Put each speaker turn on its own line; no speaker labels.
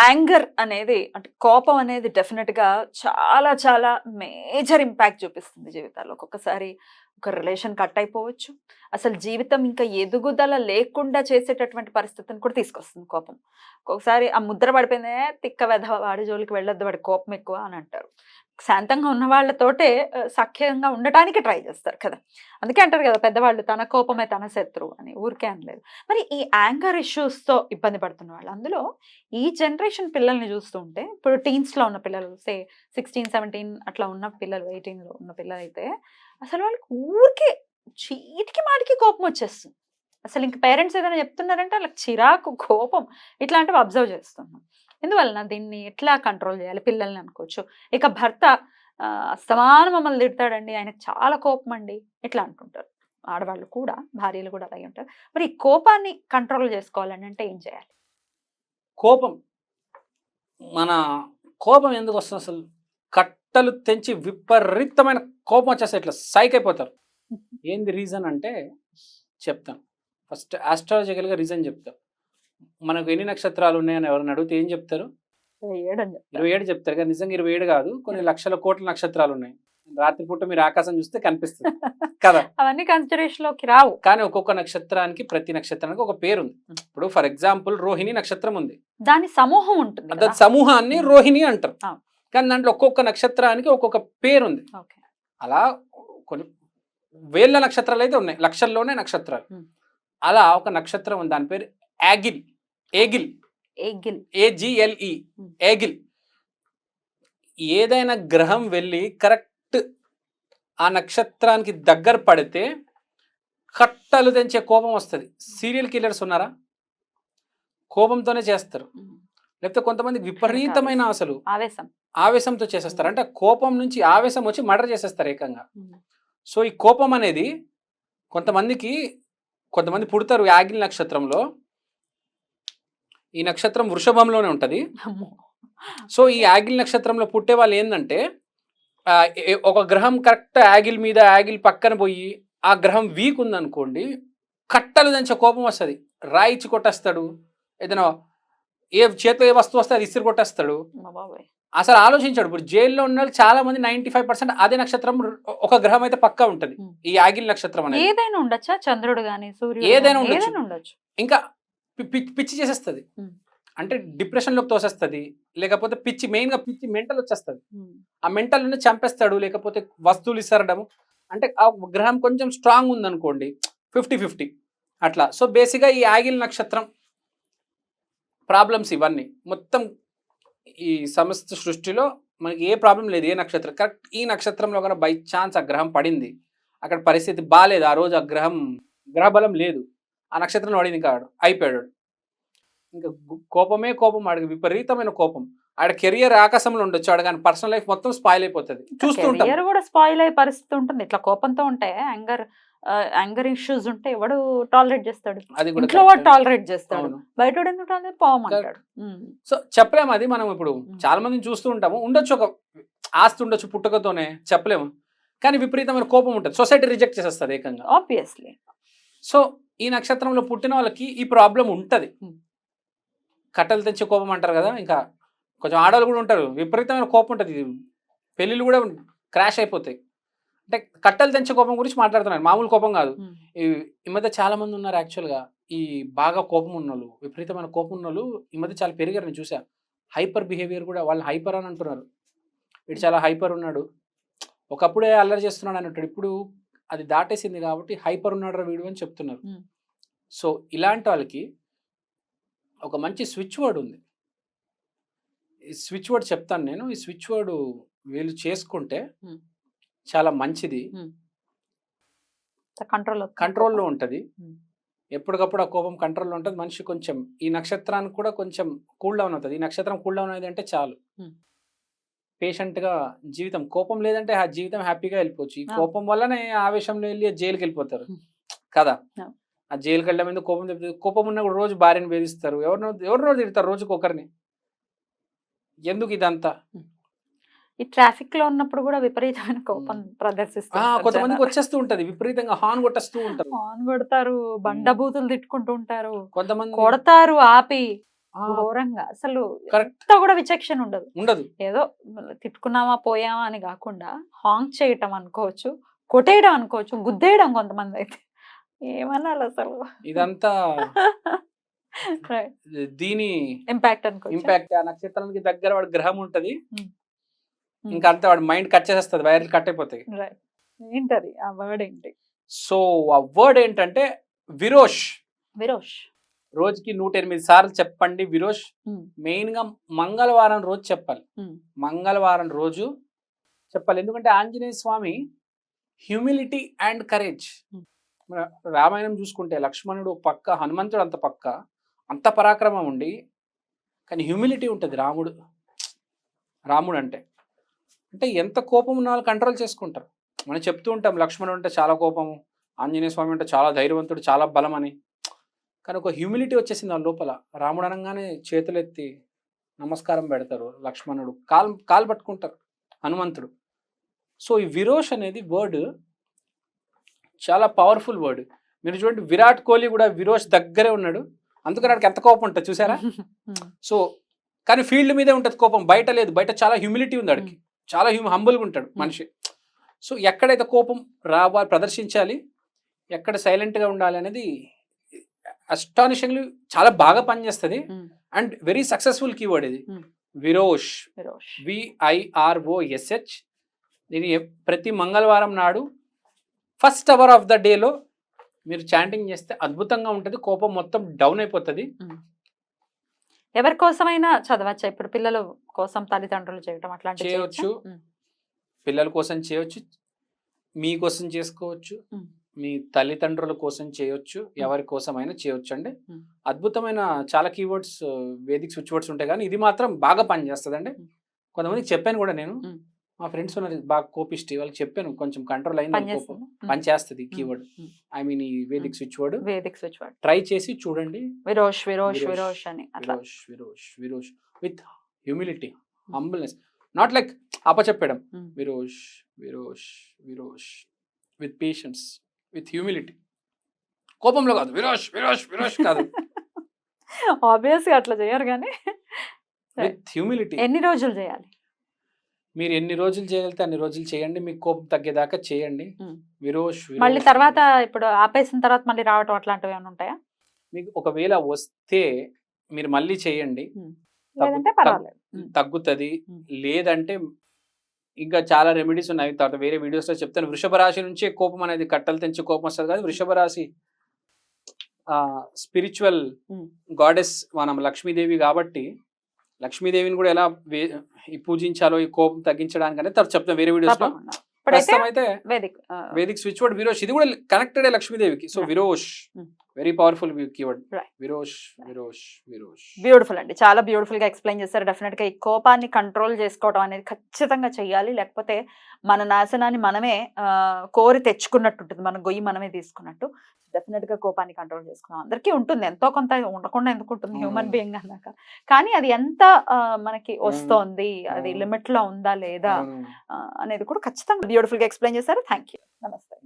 Anger అనేది అంటే కోపం అనేది డెఫినెట్గా చాలా చాలా మేజర్ ఇంపాక్ట్ చూపిస్తుంది జీవితాల్లో. ఒక్కొక్కసారి ఒక రిలేషన్ కట్ అయిపోవచ్చు. అసలు జీవితం ఇంకా ఎదుగుదల లేకుండా చేసేటటువంటి పరిస్థితిని కూడా తీసుకొస్తుంది కోపం. ఒక్కొక్కసారి ఆ ముద్ర పడిపోయిందే తిక్క వెధ వాడి జోలికి వెళ్ళొద్దు వాడి కోపం ఎక్కువ అని అంటారు. శాంతంగా ఉన్న వాళ్ళతోటే సఖ్యంగా ఉండటానికి ట్రై చేస్తారు కదా! అందుకే అంటారు కదా పెద్దవాళ్ళు తన కోపమే తన శత్రువు అని. ఊరికే అనలేదు మరి ఈ యాంగర్ ఇష్యూస్తో ఇబ్బంది పడుతున్న వాళ్ళు అందులో ఈ జనరేషన్ పిల్లల్ని చూస్తుంటే ఇప్పుడు టీన్స్లో ఉన్న పిల్లలు సే సిక్స్టీన్ సెవెంటీన్ అట్లా ఉన్న పిల్లలు ఎయిటీన్లో ఉన్న పిల్లలు అయితే అసలు వాళ్ళకి ఊరికే చీటికి మాటికి కోపం వచ్చేస్తుంది. అసలు ఇంక పేరెంట్స్ ఏదైనా చెప్తున్నారంటే వాళ్ళకి చిరాకు కోపం ఇట్లాంటివి అబ్జర్వ్ చేస్తున్నాం. ఎందువలన దీన్ని ఎట్లా కంట్రోల్ చేయాలి? పిల్లల్ని అనుకోవచ్చు. ఇక భర్త అస్తమానం మమ్మల్ని తిడతాడండి. ఆయనకు చాలా కోపం అండి ఇట్లా అంటుంటారు ఆడవాళ్ళు కూడా భార్యలు కూడా అలాగే ఉంటారు. మరి ఈ కోపాన్ని కంట్రోల్ చేసుకోవాలని అంటే ఏం చేయాలి?
కోపం. మన కోపం ఎందుకు వస్తుంది అసలు? కట్టలు తెంచి విపరీతమైన కోపం వచ్చేస్తే ఇట్లా సైక్ అయిపోతారు. ఏంది రీజన్ అంటే చెప్తాను. ఫస్ట్ ఆస్ట్రాలజికల్గా రీజన్ చెప్తాను మనకు ఎన్ని నక్షత్రాలు ఉన్నాయని ఎవరిని అడిగితే ఏం చెప్తారు. ఇరవై ఏడు చెప్తారు. కానీ నిజంగా ఇరవై ఏడు కాదు కొన్ని లక్షల కోట్ల నక్షత్రాలు ఉన్నాయి. రాత్రిపూట మీరు ఆకాశం చూస్తే కనిపిస్తుంది. కదా?
అవన్నీ కన్సిడరేషన్లోకి రావు.
కానీ ఒక్కొక్క నక్షత్రానికి ప్రతి నక్షత్రానికి ఒక పేరు ఉంది. ఇప్పుడు ఫర్ ఎగ్జాంపుల్ రోహిణి నక్షత్రం ఉంది.
దాని సమూహం ఉంటుంది
దాని సమూహాన్ని రోహిణి అంటారు. కానీ దాంట్లో ఒక్కొక్క నక్షత్రానికి ఒక్కొక్క పేరు ఉంది. అలా కొన్ని వేల నక్షత్రాలు అయితే ఉన్నాయి. లక్షల్లోనే నక్షత్రాలు. అలా ఒక నక్షత్రం ఉంది. దాని పేరు యాగిల్. ఏగిల్.
ఎగ్గిల్
ఏజిఎల్ఈ. ఏగిల్. ఏదైనా గ్రహం వెళ్ళి కరెక్ట్ ఆ నక్షత్రానికి దగ్గర పడితే కట్టలు తెంచే కోపం వస్తుంది. సీరియల్ కిల్లర్స్ ఉన్నారా? కోపంతోనే చేస్తారు. లేకపోతే కొంతమంది విపరీతమైన అసలు
ఆవేశం.
ఆవేశంతో చేసేస్తారు. అంటే కోపం నుంచి ఆవేశం వచ్చి మర్డర్ చేసేస్తారు ఏకంగా. సో ఈ కోపం అనేది కొంతమందికి కొంతమంది పుడతారు యాగిల్ నక్షత్రంలో. ఈ నక్షత్రం వృషభంలోనే ఉంటుంది. సో ఈ యాగిల్ నక్షత్రంలో పుట్టే వాళ్ళు ఏంటంటే ఒక గ్రహం కరెక్ట్ యాగిల్ మీద యాగిల్ పక్కన పోయి ఆ గ్రహం వీక్ ఉందనుకోండి కట్టలు దంచే కోపం వస్తుంది. రాయిచ్చి కొట్టేస్తాడు. ఏదైనా ఏ చేతిలో ఏ వస్తువు వస్తే అది ఇసిరి కొట్టేస్తాడు. అసలు ఆలోచించాడు. ఇప్పుడు జైల్లో ఉన్న వాళ్ళు చాలా మంది నైన్టీ ఫైవ్ పర్సెంట్ అదే నక్షత్రం ఒక గ్రహం అయితే పక్కా ఉంటది. ఈ యాగిల్ నక్షత్రం అనేది.
ఏదైనా ఉండొచ్చా? చంద్రుడు గాని సూర్యుడు
ఏదైనా ఉండొచ్చు. ఇంకా పిచ్చి చేసేస్తుంది. అంటే డిప్రెషన్లోకి తోసేస్తుంది. లేకపోతే పిచ్చి మెయిన్గా పిచ్చి మెంటల్ వచ్చేస్తుంది. ఆ మెంటల్ నుండి చంపేస్తాడు లేకపోతే వస్తువులు ఇస్తారడం అంటే ఆ గ్రహం కొంచెం స్ట్రాంగ్ ఉందనుకోండి ఫిఫ్టీ ఫిఫ్టీ అట్లా. సో బేసిక్గా ఈ యాగిల్ నక్షత్రం ప్రాబ్లమ్స్ ఇవన్నీ. మొత్తం ఈ సమస్త సృష్టిలో మనకి ఏ ప్రాబ్లం లేదు ఏ నక్షత్రం. కరెక్ట్ ఈ నక్షత్రంలో కనుక బై ఛాన్స్ ఆ గ్రహం పడింది అక్కడ పరిస్థితి బాగాలేదు ఆ రోజు ఆ గ్రహం గ్రహబలం లేదు. ఆ నక్షత్రం పడింది కాడు అయిపోయాడు. ఇంకా కోపమే కోపం ఆడికి విపరీతమైన కోపం. ఆడ కెరియర్ ఆకాశంలో ఉండొచ్చు ఆడ కానీ పర్సనల్ లైఫ్ మొత్తం స్పాయిల్ అయిపోతుంది. చూస్తూ ఉంటాం.
కెరియర్ కూడా స్పాయిల్ అయ్యే పరిస్థితి ఉంటుంది. ఇట్లా కోపంతో ఉంటే యాంగర్ యాంగర్ ఇష్యూస్ ఉంటే ఎవడు టాలరేట్ చేస్తాడు?
అది కూడా
ఇంట్లో వాడు
correct.
టాలరేట్ చేస్తాడు? బయట పోమంటాడు.
సో చెప్పలేము అది మనం ఇప్పుడు. చాలా మందిని చూస్తూ ఉంటాము. ఉండొచ్చు ఒక ఆస్తి ఉండొచ్చు పుట్టుకతోనే చెప్పలేము. కానీ విపరీతమైన కోపం ఉంటుంది. సొసైటీ రిజెక్ట్ చేసేస్తుంది ఏకంగా.
ఆబ్వియస్లీ
సో ఈ నక్షత్రంలో పుట్టిన వాళ్ళకి ఈ ప్రాబ్లం ఉంటుంది. కట్టలు తెచ్చే కోపం అంటారు కదా ఇంకా కొంచెం ఆడవాళ్ళు కూడా ఉంటారు. విపరీతమైన కోపం ఉంటుంది. పెళ్ళిళ్ళు కూడా క్రాష్ అయిపోతాయి. అంటే కట్టలు తెంచే కోపం గురించి మాట్లాడుతున్నాను మామూలు కోపం కాదు. ఈ ఈ మధ్య చాలా మంది ఉన్నారు యాక్చువల్గా. ఈ బాగా కోపం ఉన్నోళ్ళు విపరీతమైన కోపం ఉన్నోళ్ళు ఈ మధ్య చాలా పెరిగారు. నేను చూసా హైపర్ బిహేవియర్ కూడా వాళ్ళు హైపర్ అని అంటున్నారు. వీడు చాలా హైపర్ ఉన్నాడు. ఒకప్పుడే అల్లరి చేస్తున్నాడు అన్నట్టు. ఇప్పుడు అది దాటేసింది కాబట్టి హైపర్ ఉన్నాడు వీడు అని చెప్తున్నారు. సో ఇలాంటి వాళ్ళకి ఒక మంచి స్విచ్ వర్డ్ ఉంది. ఈ స్విచ్ వర్డ్ చెప్తాను నేను. ఈ స్విచ్ వర్డ్ వీళ్ళు చేసుకుంటే. చాలా మంచిది.
కంట్రోల్
కంట్రోల్లో ఉంటుంది. ఎప్పటికప్పుడు ఆ కోపం కంట్రోల్లో ఉంటుంది. మనిషి కొంచెం ఈ నక్షత్రానికి కూడా కొంచెం కూల్ డౌన్ అవుతుంది. ఈ నక్షత్రం కూల్ డౌన్ అయింది అంటే చాలు పేషెంట్గా జీవితం కోపం లేదంటే ఆ జీవితం హ్యాపీగా వెళ్ళిపోవచ్చు. ఈ. కోపం వల్లనే ఆవేశంలో వెళ్ళి జైలుకి వెళ్ళిపోతారు. కదా?
ఆ.
జైలుకి వెళ్ళడం ఎందుకు కోపం తెప్పితే కోపం ఉన్న కూడా రోజు భార్యను వేధిస్తారు. ఎవరినో ఎవరినో తిడతారు రోజుకి ఒకరిని. ఎందుకు ఇదంతా?
ఈ ట్రాఫిక్లో ఉన్నప్పుడు కూడా విపరీతమైన కోపం ప్రదర్శిస్తూ
ఆ,
ఉంటారు
కొంతమందికి. వచ్చేస్తూ ఉంటది. విపరీతంగా హార్న్ కొట్టేస్తూ ఉంటారు.
హార్న్ కొడతారు బండబూతులు తిట్టుకుంటూ ఉంటారు.
కొంతమంది
కొడతారు ఆపి. ఘోరంగా. అసలు. ఎంత కూడా విచక్షణ ఉండదు.
ఉండదు.
ఏదో తిట్టుకున్నామా పోయామా అని కాకుండా హాంగ్ చేయటం అనుకోవచ్చు కొట్టేయడం అనుకోవచ్చు గుద్దేయడం కొంతమంది అయితే. ఏమనాలి అసలు?
ఇదంతా దీని
ఇంపాక్ట్ అనుకోవచ్చు?
ఇంపాక్ట్ ఆ నక్షత్రానికి దగ్గర వాడి గ్రహం ఉంటది. ఇంకా అంతే వాడి మైండ్ కట్ చేసేస్తుంది వైర్లు కట్ అయిపోతాయి.
ఏంటది? ఆ వర్డ్ ఏంటి?
సో ఆ వర్డ్ ఏంటంటే విరోష్.
విరోష్.
రోజుకి నూట ఎనిమిది సార్లు చెప్పండి విరోష్. మెయిన్గా మంగళవారం రోజు చెప్పాలి. మంగళవారం రోజు చెప్పాలి. ఎందుకంటే Anjaneya Swami humility and courage. Ramayanam చూసుకుంటే లక్ష్మణుడు పక్క హనుమంతుడు అంత పక్క అంత పరాక్రమం ఉండి కానీ హ్యూమిలిటీ ఉంటుంది రాముడు. రాముడు అంటే. అంటే ఎంత కోపం ఉన్న వాళ్ళు కంట్రోల్ చేసుకుంటారు. మనం చెప్తూ ఉంటాం లక్ష్మణుడు అంటే చాలా కోపము ఆంజనేయ స్వామి అంటే చాలా ధైర్యవంతుడు చాలా బలం అని కానీ ఒక హ్యూమిలిటీ వచ్చేసింది వాళ్ళ లోపల. రాముడు అనగానే చేతులెత్తి నమస్కారం పెడతారు లక్ష్మణుడు. కాల్ కాలు పట్టుకుంటారు హనుమంతుడు. సో ఈ విరోష్ అనేది వర్డ్ చాలా పవర్ఫుల్ వర్డ్ మీరు చూడండి విరాట్ కోహ్లీ కూడా విరోష్ దగ్గరే ఉన్నాడు. అందుకని వాడికి ఎంత కోపం ఉంటుంది చూసారా. సో కానీ ఫీల్డ్ మీదే ఉంటుంది కోపం. బయట లేదు. బయట చాలా హ్యూమిలిటీ ఉంది వాడికి చాలా హ్యూమ్ హంబుల్గా ఉంటాడు మనిషి. సో ఎక్కడైతే కోపం రావాలి ప్రదర్శించాలి ఎక్కడ సైలెంట్గా ఉండాలి అనేది అస్టానిషింగ్లీ చాలా బాగా పనిచేస్తుంది. అండ్ వెరీ సక్సెస్ఫుల్ కీవర్డ్ ఇది. విరోష్ విఐఆర్ఓఎస్హెచ్ దీని ప్రతి మంగళవారం నాడు ఫస్ట్ అవర్ ఆఫ్ ద డేలో మీరు చాంటింగ్ చేస్తే అద్భుతంగా ఉంటుంది కోపం మొత్తం డౌన్ అయిపోతుంది
ఎవరి కోసమైనా చదవచ్చా ఇప్పుడు పిల్లల కోసం తల్లిదండ్రులు
చేయొచ్చు.
చేయొచ్చా? Hmm.
పిల్లల కోసం చేయొచ్చు మీ కోసం చేసుకోవచ్చు. మీ తల్లిదండ్రుల కోసం చేయొచ్చు ఎవరి కోసమైనా చేయొచ్చు అండి. అద్భుతమైన చాలా కీవర్డ్స్ వేదిక్ స్విచ్ వర్డ్స్ ఉంటాయి కానీ ఇది మాత్రం బాగా పనిచేస్తుంది అండి. కొంతమందికి చెప్పాను కూడా నేను. మా ఫ్రెండ్స్ ఉన్నారు బాగా కోపిష్టి వాళ్ళకి చెప్పాను కొంచెం కంట్రోల్ అయింది
పనిచేస్తుందా?
పని చేస్తుంది. కీవర్డ్. ఐ మీన్ ఈ vedic switch word
vedic switch word
try చేసి చూడండి.
విరోష్ విరోష్
విరోష్,
అని
విరోష్ విరోష్ విరోష్ with humility humbleness not like అపచెప్పడం.
Hmm.
విరోష్ విరోష్ విరోష్ విత్ పేషెన్స్ విత్ హ్యూమిలిటీ. కోపంలో కాదు. విరోష్ విరోష్ విరోష్ కాదు.
ఆబ్వియస్గా అట్లా చేయరు కానీ.
With humility.
ఎన్ని రోజులు చేయాలి?
మీరు ఎన్ని రోజులు చేయగలిగితే అన్ని రోజులు చేయండి. మీకు కోపం తగ్గేదాకా చేయండి. విరోష్
మళ్ళీ తర్వాత ఇప్పుడు ఆపేసిన తర్వాత మళ్ళీ రావటం అట్లాంటివి ఏమైనా ఉంటాయా?
మీకు ఒకవేళ వస్తే మీరు మళ్ళీ చేయండి. తగ్గుతుంది. లేదంటే ఇంకా చాలా రెమెడీస్ ఉన్నాయి. తర్వాత వేరే వీడియోస్లో చెప్తాను. వృషభ రాశి నుంచే కోపం అనేది కట్టలు తెంచి కోపం వస్తుంది కాదు. వృషభ రాశి స్పిరిచువల్. గాడెస్ మనం లక్ష్మీదేవి కాబట్టి లక్ష్మీదేవిని కూడా ఎలా ఈ పూజించాలో ఈ కోపం తగ్గించడానికి అనేది తర్వాత చెప్తాను వేరే వీడియోస్లో.
తప్పకుండా. ఇప్పుడైతే
ప్రస్తుతం అయితే
వేదిక్
స్విచ్ వర్డ్ విరోష్ ఇది కూడా కనెక్టెడ్ లక్ష్మీదేవికి. సో. విరోష్. Very powerful keyword. విరోష్ విరోష్ విరోష్
బ్యూటిఫుల్ అండి. చాలా బ్యూటిఫుల్గా ఎక్స్ప్లెయిన్ చేశారు. డెఫినెట్గా ఈ కోపాన్ని కంట్రోల్ చేసుకోవడం అనేది ఖచ్చితంగా చెయ్యాలి. లేకపోతే మన నాశనాన్ని మనమే కోరి తెచ్చుకున్నట్టు ఉంటుంది. మన గొయ్యి మనమే తీసుకున్నట్టు. డెఫినెట్గా కోపాన్ని కంట్రోల్ చేసుకున్నాం. అందరికీ ఉంటుంది. ఎంతో కొంత ఉండకుండా ఎందుకు ఉంటుంది? హ్యూమన్
అవును.
బీయింగ్ అన్నాక. కానీ అది ఎంత మనకి వస్తోంది? అది. లిమిట్లో ఉందా లేదా? అనేది కూడా ఖచ్చితంగా బ్యూటిఫుల్గా ఎక్స్ప్లెయిన్ చేశారు. థ్యాంక్ యూ నమస్తే